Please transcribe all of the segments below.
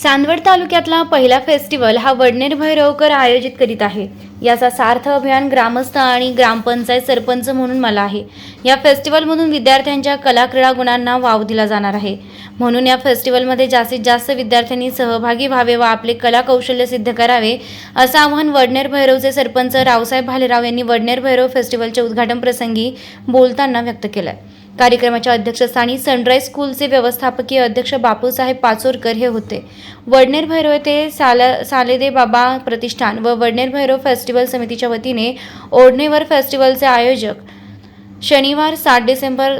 चांदवड तालुक्यातला पहिला फेस्टिवल हा वडनेर भैरवकर आयोजित करीत आहे. याचा सार्थ अभियान ग्रामस्थ आणि ग्रामपंचायत सरपंच म्हणून मला आहे. या फेस्टिवलमधून विद्यार्थ्यांच्या कलाक्रीडा गुणांना वाव दिला जाणार आहे. म्हणून या फेस्टिवलमध्ये जास्तीत जास्त विद्यार्थ्यांनी सहभागी व्हावे व आपले कला कौशल्य सिद्ध करावे असं आवाहन वडनेर भैरवचे सरपंच रावसाहेब भालेराव यांनी वडनेर भैरव फेस्टिवलच्या उद्घाटन प्रसंगी बोलताना व्यक्त केलं कार्यक्रमाच्या अध्यक्षस्थानी सनराईज स्कूलचे व्यवस्थापकीय अध्यक्ष बापूसाहेब पाचोरकर हे होते. वडनेर भैरव येथे साला सालेदे बाबा प्रतिष्ठान व वडनेर भैरव फेस्टिवल समितीच्या वतीने ओढणेवर फेस्टिवलचे आयोजक शनिवार सात डिसेंबर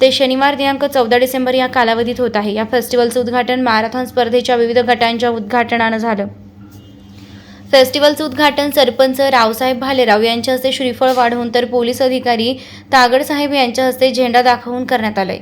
ते शनिवार दिनांक चौदा डिसेंबर या कालावधीत होत आहे. या फेस्टिवलचं उद्घाटन मॅरेथॉन स्पर्धेच्या विविध गटांच्या उद्घाटनानं झालं. फेस्टिवलचं उद्घाटन सरपंच रावसाहेब भालेराव यांच्या हस्ते श्रीफळ वाढवून तर पोलीस अधिकारी तागडसाहेब यांच्या हस्ते झेंडा दाखवून करण्यात आलाय.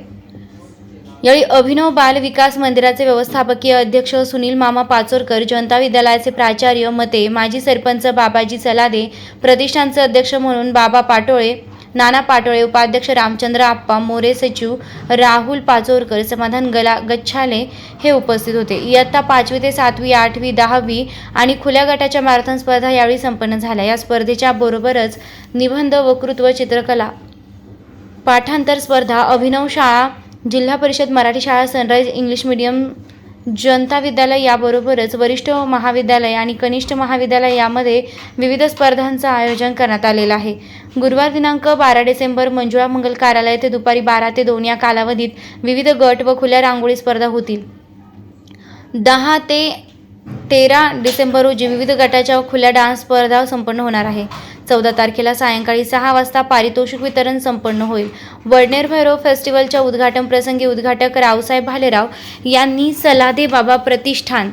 यावेळी अभिनव बाल विकास मंदिराचे व्यवस्थापकीय अध्यक्ष सुनील मामा पाचोरकर जनता विद्यालयाचे प्राचार्य मते माजी सरपंच बाबाजी सलादे प्रतिष्ठानचे अध्यक्ष म्हणून बाबा पाटोळे नाना पाटोळे उपाध्यक्ष रामचंद्र आप्पा मोरे सचिव राहुल पाचोरकर समाधान गला गच्छाले हे उपस्थित होते. इयत्ता पाचवी ते सातवी आठवी दहावी आणि खुल्या गटाच्या मॅरेथॉन स्पर्धा यावेळी संपन्न झाल्या. या स्पर्धेच्या बरोबरच निबंध वक्तृत्व चित्रकला पाठांतर स्पर्धा अभिनव शाळा जिल्हा परिषद मराठी शाळा सनराईज इंग्लिश मीडियम जनता विद्यालय याबरोबरच वरिष्ठ महाविद्यालय आणि कनिष्ठ महाविद्यालय यामध्ये विविध स्पर्धांचं आयोजन करण्यात आलेलं आहे. गुरुवार दिनांक बारा डिसेंबर मंजुळा मंगल कार्यालय येथे दुपारी बारा ते दोन या कालावधीत विविध गट व खुल्या रांगोळी स्पर्धा होतील. दहा ते तेरा डिसेंबर रोजी विविध गटाच्या व खुल्या डान्स स्पर्धा संपन्न होणार आहे. चौदा तारखेला सायंकाळी सहा वाजता पारितोषिक वितरण संपन्न होईल. वडनेर भैरव फेस्टिवलच्या उद्घाटन प्रसंगी उद्घाटक रावसाहेब भालेराव यांनी सलादे बाबा प्रतिष्ठान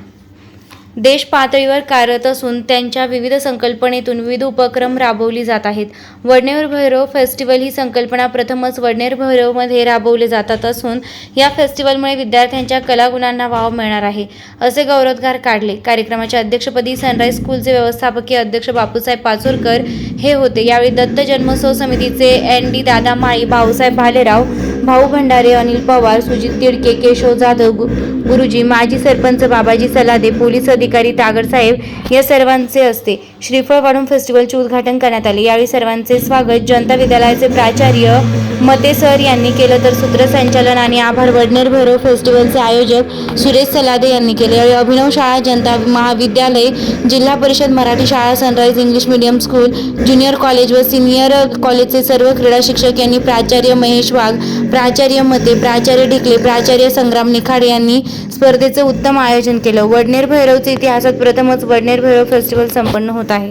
देश पातळीवर कार्यरत असून त्यांच्या विविध संकल्पनेतून विविध उपक्रम राबवली जात आहेत. वडनेर भैरव फेस्टिवल ही संकल्पना प्रथमच वडनेर भैरवमध्ये राबवले जातात असून या फेस्टिवलमुळे विद्यार्थ्यांच्या कलागुणांना वाव मिळणार आहे असे गौरवोद्गार काढले. कार्यक्रमाच्या अध्यक्षपदी सनराईज स्कूलचे व्यवस्थापकीय अध्यक्ष बापूसाहेब पाचोरकर हे होते. यावेळी दत्त जन्मोत्सव समितीचे एन डी दादा माळी भाऊसाहेब भालेराव भाऊ भंडारे अनिल पवार सुजित तिडके केशव जाधव गु गुरुजी माजी सरपंच बाबाजी सलादे पोलीस अधिकारी तागडसाहेब या सर्वांचे असते. श्रीफळ वाढून फेस्टिवलचे उद्घाटन करण्यात आले. यावेळी सर्वांचे स्वागत. जनता विद्यालयाचे प्राचार्य मते सर यांनी केलं तर सूत्रसंचालन आणि आभार वडनेर भैरव फेस्टिवलचे आयोजक सुरेश सलादे यांनी केले. यावेळी अभिनव शाळा जनता महाविद्यालय जिल्हा परिषद मराठी शाळा sunrise English medium school junior college व सिनियर कॉलेजचे सर्व क्रीडा शिक्षक यांनी प्राचार्य महेश वाघ प्राचार्य मते प्राचार्य ढिकले प्राचार्य संग्राम निखाडे यांनी स्पर्धेचं उत्तम आयोजन केलं. वडनेर भैरवचे इतिहासात प्रथमच वडनेर भैरव फेस्टिवल संपन्न होत आहे.